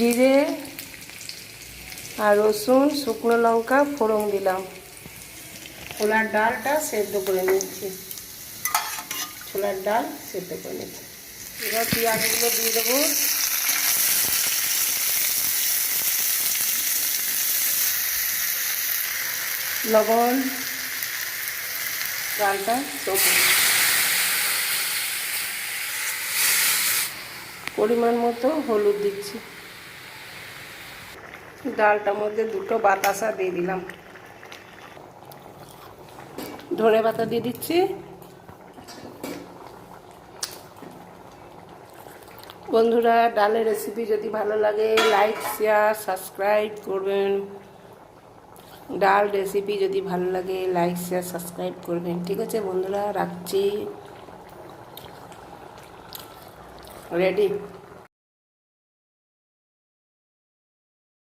জিরে আর রসুন, শুকনো লঙ্কা, ফোড়ন দিলাম। ছোলার ডালটা সেদ্ধ করে নিয়েছি ছোলার ডাল সেদ্ধ করে নিয়েছি এবার পেঁয়াজগুলো দিয়ে দেবো। লবণ, ডালটা দেবো পরিমাণ মতো হলুদ দিচ্ছি। ডালটার মধ্যে দুটো বাতাসা দিয়ে দিলাম। ধনে পাতা দিয়ে দিচ্ছি। বন্ধুরা, ডালের রেসিপি যদি ভালো লাগে লাইক শেয়ার সাবস্ক্রাইব করবেন। ডাল রেসিপি যদি ভালো লাগে লাইক শেয়ার সাবস্ক্রাইব করবেন। ঠিক আছে বন্ধুরা, রাখছি। রেডি